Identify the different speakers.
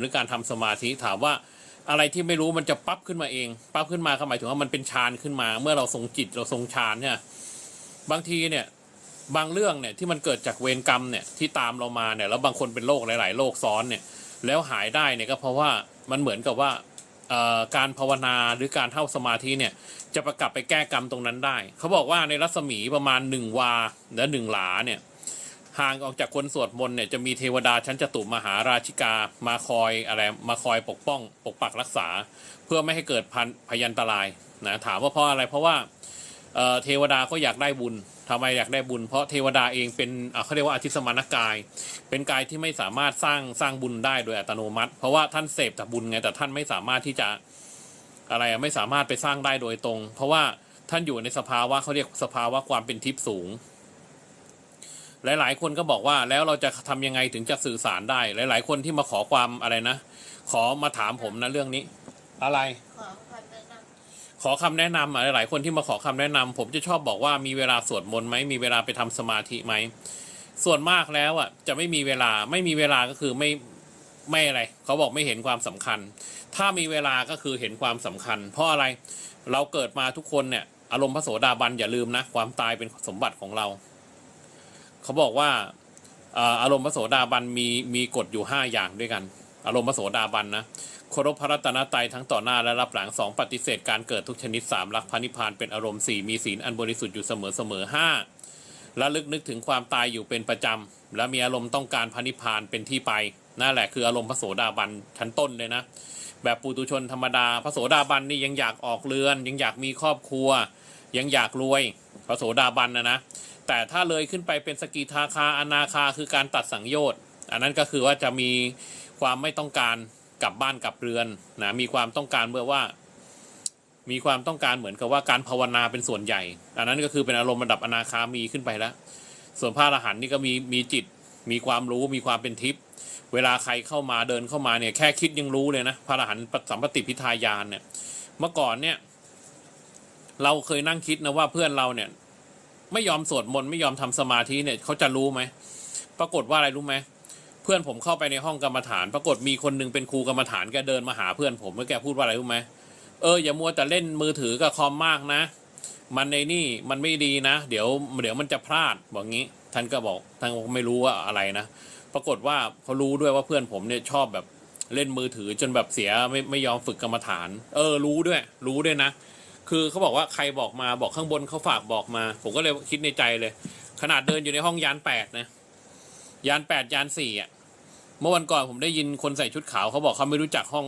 Speaker 1: หรือการทำสมาธิถามว่าอะไรที่ไม่รู้มันจะปั๊บขึ้นมาเอง ปั๊บขึ้นมาก็หมายถึงว่ามันเป็นฌานขึ้นมา เมื่อเราทรงจิตเราทรงฌานเนี่ยบางทีเนี่ยบางเรื่องเนี่ยที่มันเกิดจากเวรกรรมเนี่ยที่ตามเรามาเนี่ยแล้วบางคนเป็นโรคหลาย ๆโรคซ้อนเนี่ยแล้วหายได้เนี่ยก็เพราะว่ามันเหมือนกับว่าการภาวนาหรือการเข้าสมาธิเนี่ยจะประกลับไปแก้กรรมตรงนั้นได้ เขาบอกว่าในรัศมีประมาณหนึ่งวาและหนึ่งหลาเนี่ย ห่างออกจากคนสวดมนต์เนี่ยจะมีเทวดาชั้นจตุมหาราชิกามาคอยอะไรมาคอยปกป้อง ปกปักรักษา เพื่อไม่ให้เกิดพันพยันตรายนะถามว่าเพราะอะไรเพราะว่าเเทวดาก็อยากได้บุญทำไมอยากได้บุญ เพราะเทวดาเองเป็นเขาเรียกว่าอธิสมานกาย เป็นกายที่ไม่สามารถสร้างสร้างบุญได้โดยอัตโนมัติ เพราะว่าท่านเสพแต่บุญไงแต่ท่านไม่สามารถที่จะอะไรไม่สามารถไปสร้างได้โดยตรง เพราะว่าท่านอยู่ในสภาวะเขาเรียกสภาวะความเป็นทิพย์สูง หลายๆ คนก็บอกว่าแล้วเราจะทำยังไงถึงจะสื่อสารได้ หลาย ๆ คนที่มาขอความอะไรนะ ขอมาถามผมนะเรื่องนี้ อะไร
Speaker 2: ขอความแนะน
Speaker 1: ขอคำแนะนำอะหลายๆคนที่มาขอคำแนะนำผมจะชอบบอกว่ามีเวลาสวดมนต์ไหมมีเวลาไปทำสมาธิไหมส่วนมากแล้วอะจะไม่มีเวลาไม่มีเวลาก็คือไม่ไม่อะไรเขาบอกไม่เห็นความสำคัญ ถ้ามีเวลาก็คือเห็นความสำคัญ เพราะอะไรเราเกิดมาทุกคนเนี่ยอารมณ์พระโสดาบันอย่าลืมนะ ความตายเป็นสมบัติของเรา เขาบอกว่าอารมณ์พระโสดาบันมีมีกฎอยู่ห้าอย่างด้วยกัน อารมณ์พระโสดาบันนะเคารพพระรัตนตรัยทั้งต่อหน้าและรับหลังสองปฏิเสธการเกิดทุกชนิดสามรักพระนิพพานเป็นอารมณ์สี่มีศีลอันบริสุทธิ์อยู่เสมอเสมอห้าและลึกนึกถึงความตายอยู่เป็นประจำ และมีอารมณ์ต้องการพระนิพพานเป็นที่ไปนั่นแหละคืออารมณ์พระโสดาบันชั้นต้นเลยนะ แบบปุตุชนธรรมดาพระโสดาบันนี่ยังอยากออกเรือน ยังอยากมีครอบครัว ยังอยากรวย ระโสดาบันนะนะ แต่ถ้าเลยขึ้นไปเป็นสกิทาคาอนาคาคือการตัดสังโยชน์อันนั้นก็คือว่าจะมีความไม่ต้องการกลับบ้านกลับเรือนนะมีความต้องการเมื่อว่า มีความต้องการเหมือนกับว่าการภาวนาเป็นส่วนใหญ่ อันนั้นก็คือเป็นอารมณ์ระดับอนาคามีขึ้นไปแล้ว ส่วนพระอรหันต์นี่ก็มีมีจิต มีความรู้มีความเป็นทิพย์เวลาใครเข้ามาเดินเข้ามาเนี่ยแค่คิดยังรู้เลยนะพระอรหันต์สัมปติพิทายานเนี่ยเมื่อก่อนเนี่ย เราเคยนั่งคิดนะว่าเพื่อนเราเนี่ย ไม่ยอมสวดมนต์ไม่ยอมทำสมาธิเนี่ยเขาจะรู้ไหมปรากฏว่าอะไรรู้ไหมเพื่อนผมเข้าไปในห้องกรรมฐาน ปรากฏมีคนหนึงเป็นครูกรรมฐานแกเดินมาหาเพื่อนผมแล้วแกพูดว่าอะไรรู้ไหมเอออย่ามัวแต่เล่นมือถือกับคอมมากนะ มันในนี่มันไม่ดีนะ เดี๋ยวเดี๋ยวมันจะพลาดบอกงี้ ท่านก็บอกท่านก็ไม่รู้ว่าอะไรนะปรากฏว่าเขารู้ด้วยว่าเพื่อนผมเนี่ยชอบแบบเล่นมือถือจนแบบเสียไม่ไม่ยอมฝึกกรรมฐาน เออรู้ด้วย รู้ด้วยนะ คือเขาบอกว่าใครบอกมาบอกข้างบนเขาฝากบอกมา ผมก็เลยคิดในใจเลย ขนาดเดินอยู่ในห้องยานแปดนะ ยานแปดยานสี่อะ เมื่อวันก่อนผมได้ยินคนใส่ชุดขาวเขาบอกเขาไม่รู้จักห้อง